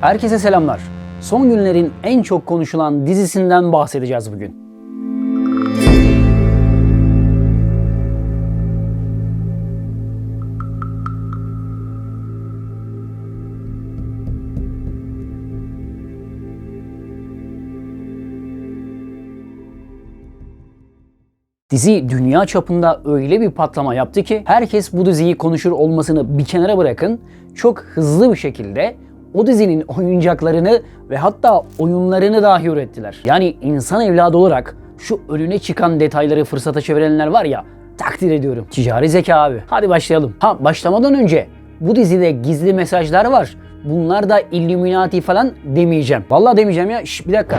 Herkese selamlar. Son günlerin en çok konuşulan dizisinden bahsedeceğiz bugün. Dizi dünya çapında öyle bir patlama yaptı ki herkes bu diziyi konuşur olmasını bir kenara bırakın çok hızlı bir şekilde o dizinin oyuncaklarını ve hatta oyunlarını dahi ürettiler. Yani insan evladı olarak şu önüne çıkan detayları fırsata çevirenler var ya takdir ediyorum. Ticari zeka abi. Hadi başlayalım. Ha başlamadan önce bu dizide gizli mesajlar var. Bunlar da Illuminati falan demeyeceğim. Vallahi demeyeceğim ya. Şş, bir dakika.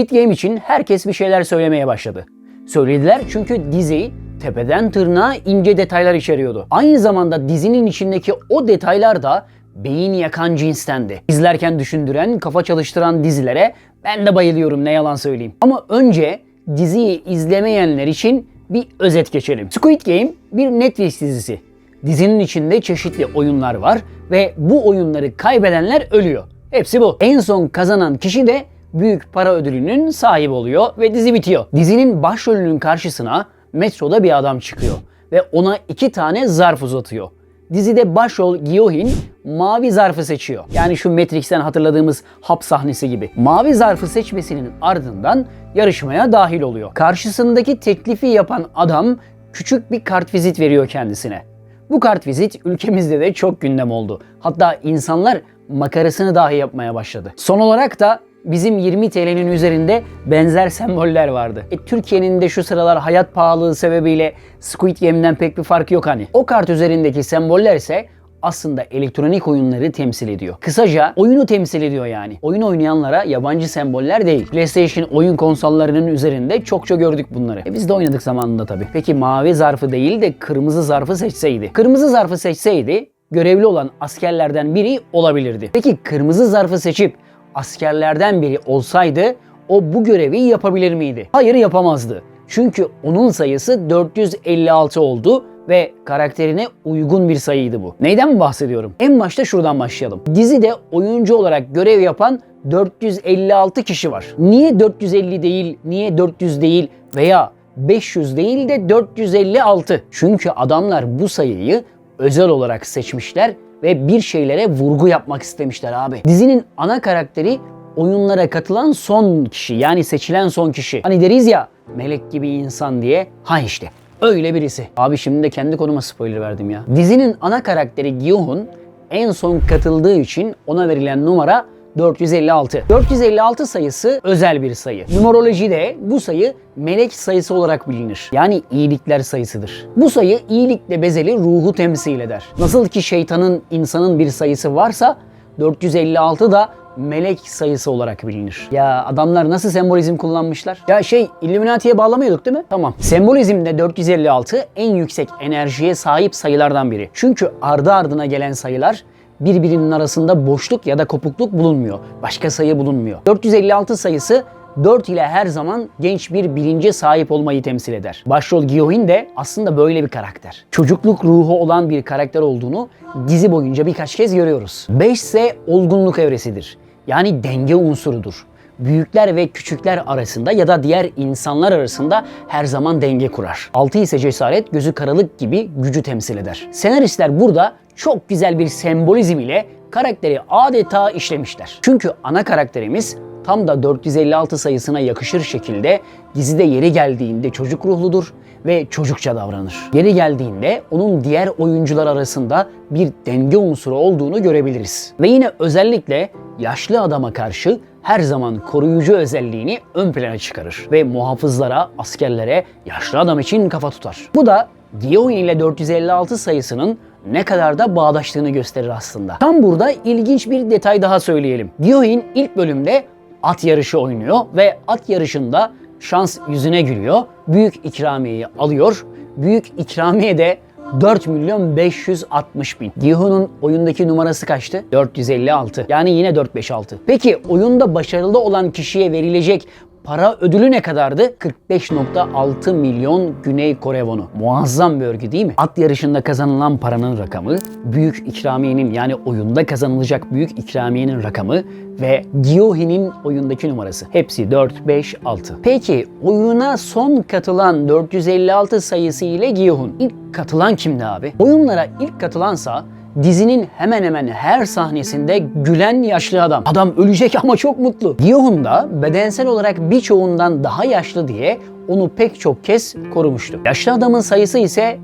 Squid Game için herkes bir şeyler söylemeye başladı. Söylediler çünkü dizi tepeden tırnağa ince detaylar içeriyordu. Aynı zamanda dizinin içindeki o detaylar da beyin yakan cinstendi. İzlerken düşündüren, kafa çalıştıran dizilere ben de bayılıyorum ne yalan söyleyeyim. Ama önce diziyi izlemeyenler için bir özet geçelim. Squid Game bir Netflix dizisi. Dizinin içinde çeşitli oyunlar var ve bu oyunları kaybedenler ölüyor. Hepsi bu. En son kazanan kişi de büyük para ödülünün sahibi oluyor ve dizi bitiyor. Dizinin başrolünün karşısına metroda bir adam çıkıyor ve ona iki tane zarf uzatıyor. Dizide başrol Gyohin mavi zarfı seçiyor. Yani şu Matrix'ten hatırladığımız hap sahnesi gibi. Mavi zarfı seçmesinin ardından yarışmaya dahil oluyor. Karşısındaki teklifi yapan adam küçük bir kartvizit veriyor kendisine. Bu kartvizit ülkemizde de çok gündem oldu. Hatta insanlar makarasını dahi yapmaya başladı. Son olarak da bizim 20 TL'nin üzerinde benzer semboller vardı. E, Türkiye'nin de şu sıralar hayat pahalılığı sebebiyle Squid Game'den pek bir farkı yok hani. O kart üzerindeki semboller ise aslında elektronik oyunları temsil ediyor. Kısaca oyunu temsil ediyor yani. Oyun oynayanlara yabancı semboller değil. PlayStation oyun konsollarının üzerinde çokça gördük bunları. E biz de oynadık zamanında tabii. Peki mavi zarfı değil de kırmızı zarfı seçseydi. Kırmızı zarfı seçseydi görevli olan askerlerden biri olabilirdi. Peki kırmızı zarfı seçip askerlerden biri olsaydı o bu görevi yapabilir miydi? Hayır yapamazdı. Çünkü onun sayısı 456 oldu ve karakterine uygun bir sayıydı bu. Neyden bahsediyorum? En başta şuradan başlayalım. Dizide oyuncu olarak görev yapan 456 kişi var. Niye 450 değil, niye 400 değil veya 500 değil de 456? Çünkü adamlar bu sayıyı özel olarak seçmişler ve bir şeylere vurgu yapmak istemişler abi. Dizinin ana karakteri oyunlara katılan son kişi yani seçilen son kişi. Hani deriz ya melek gibi insan diye. Ha işte öyle birisi. Abi şimdi de kendi konuma spoiler verdim ya. Dizinin ana karakteri Gyohun en son katıldığı için ona verilen numara 456. 456 sayısı özel bir sayı. Numerolojide bu sayı melek sayısı olarak bilinir. Yani iyilikler sayısıdır. Bu sayı iyilikle bezeli ruhu temsil eder. Nasıl ki şeytanın insanın bir sayısı varsa 456 da melek sayısı olarak bilinir. Ya adamlar nasıl sembolizm kullanmışlar? Ya şey Illuminati'ye bağlamıyorduk değil mi? Tamam. Sembolizmde 456 en yüksek enerjiye sahip sayılardan biri. Çünkü ardı ardına gelen sayılar birbirinin arasında boşluk ya da kopukluk bulunmuyor. Başka sayı bulunmuyor. 456 sayısı 4 ile her zaman genç bir bilince sahip olmayı temsil eder. Başrol Gyohin de aslında böyle bir karakter. Çocukluk ruhu olan bir karakter olduğunu dizi boyunca birkaç kez görüyoruz. 5 ise olgunluk evresidir. Yani denge unsurudur büyükler ve küçükler arasında ya da diğer insanlar arasında her zaman denge kurar. 6 ise cesaret, gözü karalık gibi gücü temsil eder. Senaristler burada çok güzel bir sembolizm ile karakteri adeta işlemişler. Çünkü ana karakterimiz tam da 456 sayısına yakışır şekilde dizide yeri geldiğinde çocuk ruhludur ve çocukça davranır. Yeri geldiğinde onun diğer oyuncular arasında bir denge unsuru olduğunu görebiliriz. Ve yine özellikle yaşlı adama karşı her zaman koruyucu özelliğini ön plana çıkarır ve muhafızlara, askerlere yaşlı adam için kafa tutar. Bu da Gioin ile 456 sayısının ne kadar da bağdaştığını gösterir aslında. Tam burada ilginç bir detay daha söyleyelim. Giohin ilk bölümde at yarışı oynuyor ve at yarışında şans yüzüne gülüyor. Büyük ikramiyeyi alıyor. Büyük ikramiye de 4 milyon 560 bin. Gihun'un oyundaki numarası kaçtı? 456. Yani yine 456. Peki oyunda başarılı olan kişiye verilecek para ödülü ne kadardı? 45.6 milyon Güney Kore wonu. Muazzam bir örgü değil mi? At yarışında kazanılan paranın rakamı, büyük ikramiyenin yani oyunda kazanılacak büyük ikramiyenin rakamı ve Gyohi'nin oyundaki numarası. Hepsi 4, 5, 6. Peki oyuna son katılan 456 sayısı ile Gyohun. İlk katılan kimdi abi? Oyunlara ilk katılansa dizinin hemen hemen her sahnesinde gülen yaşlı adam. Adam ölecek ama çok mutlu. Gyohun da bedensel olarak birçoğundan daha yaşlı diye onu pek çok kez korumuştu. Yaşlı adamın sayısı ise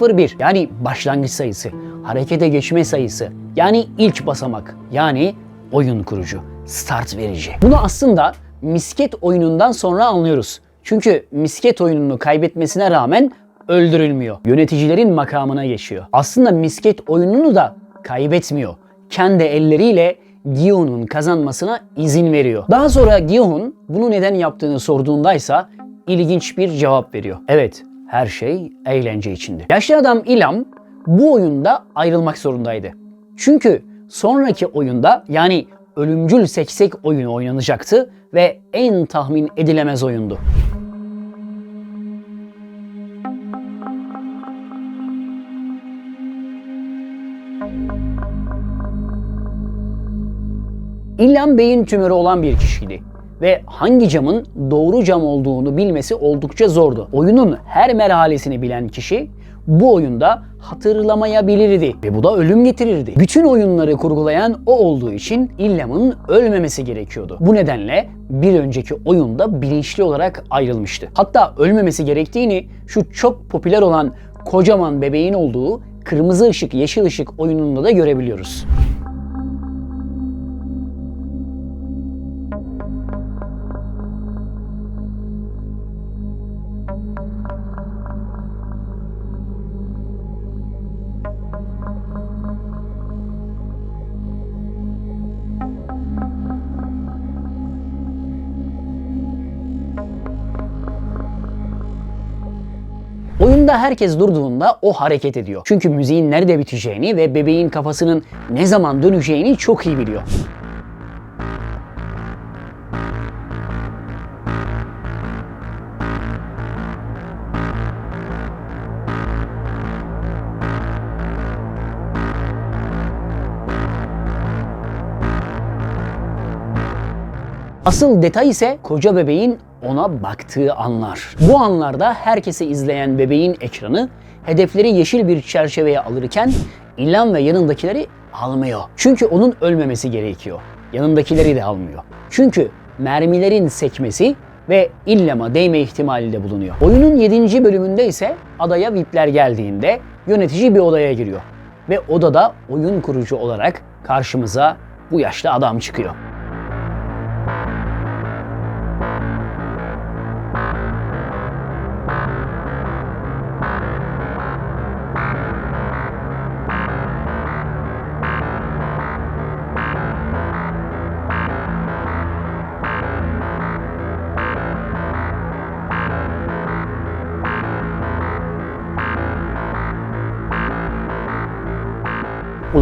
001 yani başlangıç sayısı, harekete geçme sayısı yani ilk basamak yani oyun kurucu, start verici. Bunu aslında misket oyunundan sonra anlıyoruz. Çünkü misket oyununu kaybetmesine rağmen öldürülmüyor. Yöneticilerin makamına geçiyor. Aslında misket oyununu da kaybetmiyor. Kendi elleriyle Gion'un kazanmasına izin veriyor. Daha sonra Gion bunu neden yaptığını sorduğundaysa ilginç bir cevap veriyor. Evet, her şey eğlence içindi. Yaşlı adam İlam bu oyunda ayrılmak zorundaydı. Çünkü sonraki oyunda yani ölümcül seksek oyunu oynanacaktı ve en tahmin edilemez oyundu. İlhan beyin tümörü olan bir kişiydi ve hangi camın doğru cam olduğunu bilmesi oldukça zordu. Oyunun her merhalesini bilen kişi bu oyunda hatırlamayabilirdi ve bu da ölüm getirirdi. Bütün oyunları kurgulayan o olduğu için İlham'ın ölmemesi gerekiyordu. Bu nedenle bir önceki oyunda bilinçli olarak ayrılmıştı. Hatta ölmemesi gerektiğini şu çok popüler olan kocaman bebeğin olduğu kırmızı ışık yeşil ışık oyununda da görebiliyoruz. Herkes durduğunda o hareket ediyor. Çünkü müziğin nerede biteceğini ve bebeğin kafasının ne zaman döneceğini çok iyi biliyor. Asıl detay ise koca bebeğin ona baktığı anlar. Bu anlarda herkese izleyen bebeğin ekranı hedefleri yeşil bir çerçeveye alırken İlhan ve yanındakileri almıyor. Çünkü onun ölmemesi gerekiyor. Yanındakileri de almıyor. Çünkü mermilerin sekmesi ve İllam'a değme ihtimali de bulunuyor. Oyunun 7. bölümünde ise adaya VIP'ler geldiğinde yönetici bir odaya giriyor. Ve odada oyun kurucu olarak karşımıza bu yaşlı adam çıkıyor.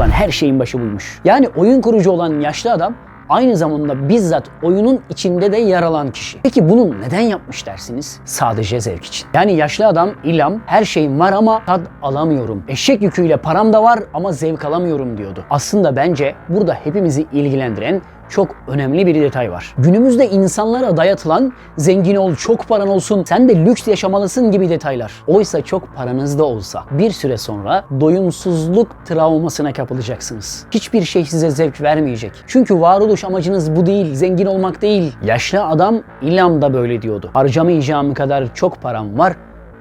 Ulan her şeyin başı buymuş. Yani oyun kurucu olan yaşlı adam aynı zamanda bizzat oyunun içinde de yer alan kişi. Peki bunu neden yapmış dersiniz? Sadece zevk için. Yani yaşlı adam İlham her şeyim var ama tad alamıyorum. Eşek yüküyle param da var ama zevk alamıyorum diyordu. Aslında bence burada hepimizi ilgilendiren çok önemli bir detay var. Günümüzde insanlara dayatılan zengin ol, çok paran olsun, sen de lüks yaşamalısın gibi detaylar. Oysa çok paranız da olsa bir süre sonra doyumsuzluk travmasına kapılacaksınız. Hiçbir şey size zevk vermeyecek. Çünkü varoluş amacınız bu değil, zengin olmak değil. Yaşlı adam İlham da böyle diyordu. Harcamayacağım kadar çok param var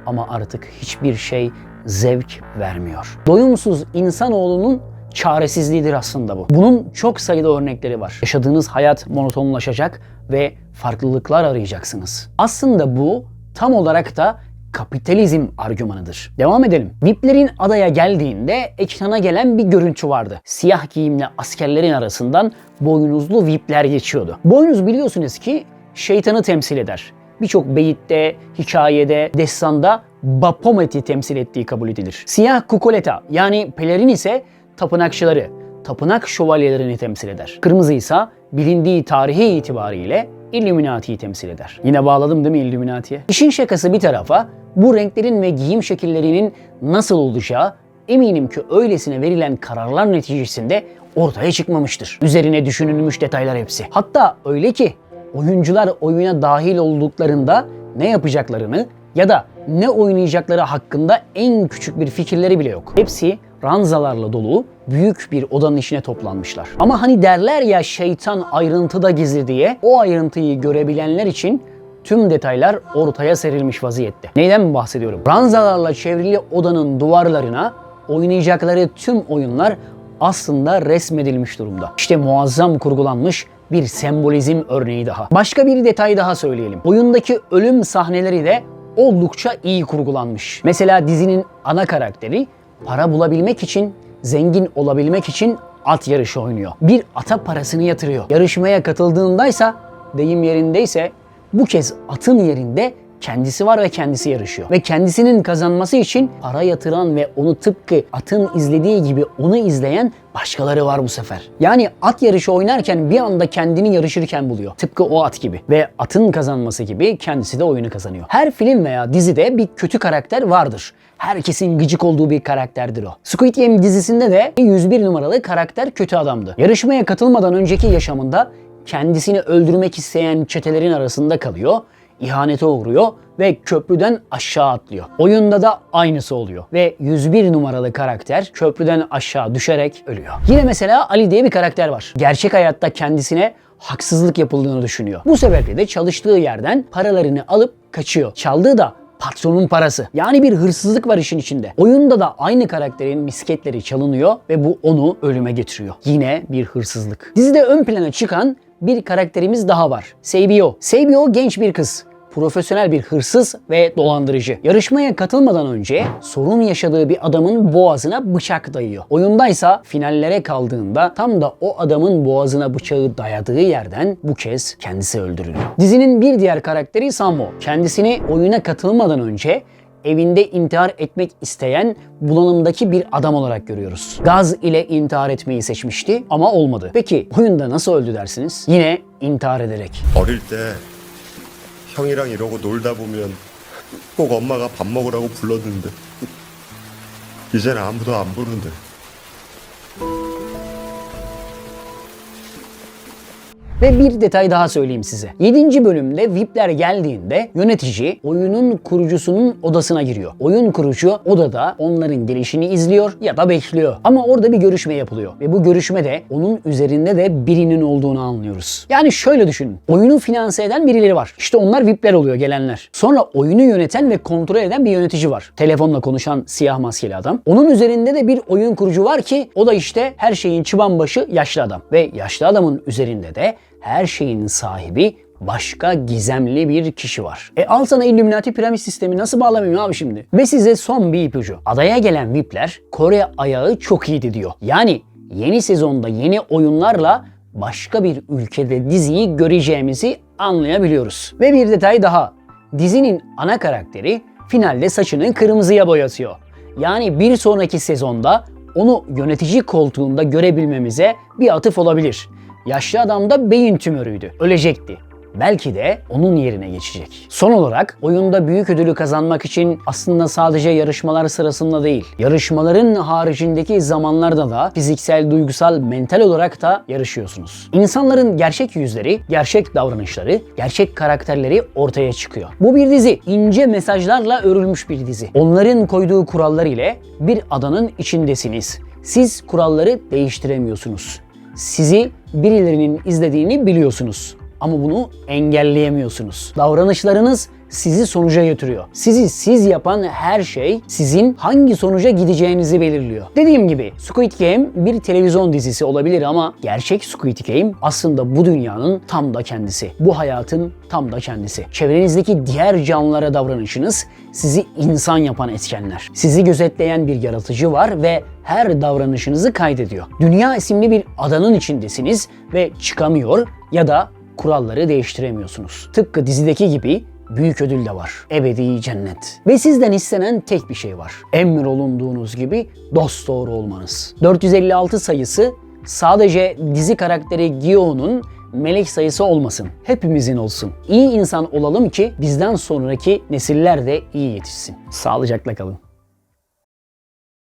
ama artık hiçbir şey zevk vermiyor. Doyumsuz insanoğlunun çaresizliğidir aslında bu. Bunun çok sayıda örnekleri var. Yaşadığınız hayat monotonlaşacak ve farklılıklar arayacaksınız. Aslında bu tam olarak da kapitalizm argümanıdır. Devam edelim. VIP'lerin adaya geldiğinde ekrana gelen bir görüntü vardı. Siyah giyimli askerlerin arasından boynuzlu VIP'ler geçiyordu. Boynuz biliyorsunuz ki şeytanı temsil eder. Birçok beyitte, hikayede, destanda Baphomet'i temsil ettiği kabul edilir. Siyah kukoleta yani pelerin ise tapınakçıları, tapınak şövalyelerini temsil eder. Kırmızı ise bilindiği tarihi itibariyle Illuminati'yi temsil eder. Yine bağladım değil mi Illuminati'ye? İşin şakası bir tarafa bu renklerin ve giyim şekillerinin nasıl olacağı eminim ki öylesine verilen kararlar neticesinde ortaya çıkmamıştır. Üzerine düşünülmüş detaylar hepsi. Hatta öyle ki oyuncular oyuna dahil olduklarında ne yapacaklarını ya da ne oynayacakları hakkında en küçük bir fikirleri bile yok. Hepsi ranzalarla dolu büyük bir odanın içine toplanmışlar. Ama hani derler ya şeytan ayrıntıda gizli diye o ayrıntıyı görebilenler için tüm detaylar ortaya serilmiş vaziyette. Neyden bahsediyorum? Ranzalarla çevrili odanın duvarlarına oynayacakları tüm oyunlar aslında resmedilmiş durumda. İşte muazzam kurgulanmış bir sembolizm örneği daha. Başka bir detay daha söyleyelim. Oyundaki ölüm sahneleri de oldukça iyi kurgulanmış. Mesela dizinin ana karakteri para bulabilmek için, zengin olabilmek için at yarışı oynuyor. Bir ata parasını yatırıyor. Yarışmaya katıldığındaysa, deyim yerindeyse bu kez atın yerinde kendisi var ve kendisi yarışıyor. Ve kendisinin kazanması için para yatıran ve onu tıpkı atın izlediği gibi onu izleyen başkaları var bu sefer. Yani at yarışı oynarken bir anda kendini yarışırken buluyor. Tıpkı o at gibi. Ve atın kazanması gibi kendisi de oyunu kazanıyor. Her film veya dizide bir kötü karakter vardır. Herkesin gıcık olduğu bir karakterdir o. Squid Game dizisinde de 101 numaralı karakter kötü adamdı. Yarışmaya katılmadan önceki yaşamında kendisini öldürmek isteyen çetelerin arasında kalıyor ihanete uğruyor ve köprüden aşağı atlıyor. Oyunda da aynısı oluyor ve 101 numaralı karakter köprüden aşağı düşerek ölüyor. Yine mesela Ali diye bir karakter var. Gerçek hayatta kendisine haksızlık yapıldığını düşünüyor. Bu sebeple de çalıştığı yerden paralarını alıp kaçıyor. Çaldığı da patronun parası. Yani bir hırsızlık var işin içinde. Oyunda da aynı karakterin misketleri çalınıyor ve bu onu ölüme getiriyor. Yine bir hırsızlık. Dizide ön plana çıkan bir karakterimiz daha var. Seibio. Seibio genç bir kız profesyonel bir hırsız ve dolandırıcı. Yarışmaya katılmadan önce sorun yaşadığı bir adamın boğazına bıçak dayıyor. Oyundaysa finallere kaldığında tam da o adamın boğazına bıçağı dayadığı yerden bu kez kendisi öldürülüyor. Dizinin bir diğer karakteri Sammo. Kendisini oyuna katılmadan önce evinde intihar etmek isteyen bulanımdaki bir adam olarak görüyoruz. Gaz ile intihar etmeyi seçmişti ama olmadı. Peki oyunda nasıl öldü dersiniz? Yine intihar ederek. 어릴 때 형이랑 이러고 놀다 보면 꼭 엄마가 밥 먹으라고 불렀는데 이제는 아무도 안 부르는 Ve bir detay daha söyleyeyim size. 7. bölümde VIP'ler geldiğinde yönetici oyunun kurucusunun odasına giriyor. Oyun kurucu odada onların gelişini izliyor ya da bekliyor. Ama orada bir görüşme yapılıyor. Ve bu görüşmede onun üzerinde de birinin olduğunu anlıyoruz. Yani şöyle düşünün. Oyunu finanse eden birileri var. İşte onlar VIP'ler oluyor gelenler. Sonra oyunu yöneten ve kontrol eden bir yönetici var. Telefonla konuşan siyah maskeli adam. Onun üzerinde de bir oyun kurucu var ki o da işte her şeyin çıban başı yaşlı adam. Ve yaşlı adamın üzerinde de her şeyin sahibi başka gizemli bir kişi var. E al sana Illuminati piramit sistemi nasıl bağlamıyorum abi şimdi? Ve size son bir ipucu. Adaya gelen VIP'ler Kore ayağı çok iyiydi diyor. Yani yeni sezonda yeni oyunlarla başka bir ülkede diziyi göreceğimizi anlayabiliyoruz. Ve bir detay daha. Dizinin ana karakteri finalde saçını kırmızıya boyatıyor. Yani bir sonraki sezonda onu yönetici koltuğunda görebilmemize bir atıf olabilir. Yaşlı adam da beyin tümörüydü. Ölecekti. Belki de onun yerine geçecek. Son olarak oyunda büyük ödülü kazanmak için aslında sadece yarışmalar sırasında değil, yarışmaların haricindeki zamanlarda da fiziksel, duygusal, mental olarak da yarışıyorsunuz. İnsanların gerçek yüzleri, gerçek davranışları, gerçek karakterleri ortaya çıkıyor. Bu bir dizi. ince mesajlarla örülmüş bir dizi. Onların koyduğu kurallar ile bir adanın içindesiniz. Siz kuralları değiştiremiyorsunuz. Sizi birilerinin izlediğini biliyorsunuz ama bunu engelleyemiyorsunuz. Davranışlarınız sizi sonuca götürüyor. Sizi siz yapan her şey sizin hangi sonuca gideceğinizi belirliyor. Dediğim gibi Squid Game bir televizyon dizisi olabilir ama gerçek Squid Game aslında bu dünyanın tam da kendisi. Bu hayatın tam da kendisi. Çevrenizdeki diğer canlılara davranışınız sizi insan yapan etkenler. Sizi gözetleyen bir yaratıcı var ve her davranışınızı kaydediyor. Dünya isimli bir adanın içindesiniz ve çıkamıyor ya da kuralları değiştiremiyorsunuz. Tıpkı dizideki gibi büyük ödül de var. Ebedi cennet. Ve sizden istenen tek bir şey var. Emir olunduğunuz gibi dost doğru olmanız. 456 sayısı sadece dizi karakteri Gio'nun melek sayısı olmasın. Hepimizin olsun. İyi insan olalım ki bizden sonraki nesiller de iyi yetişsin. Sağlıcakla kalın.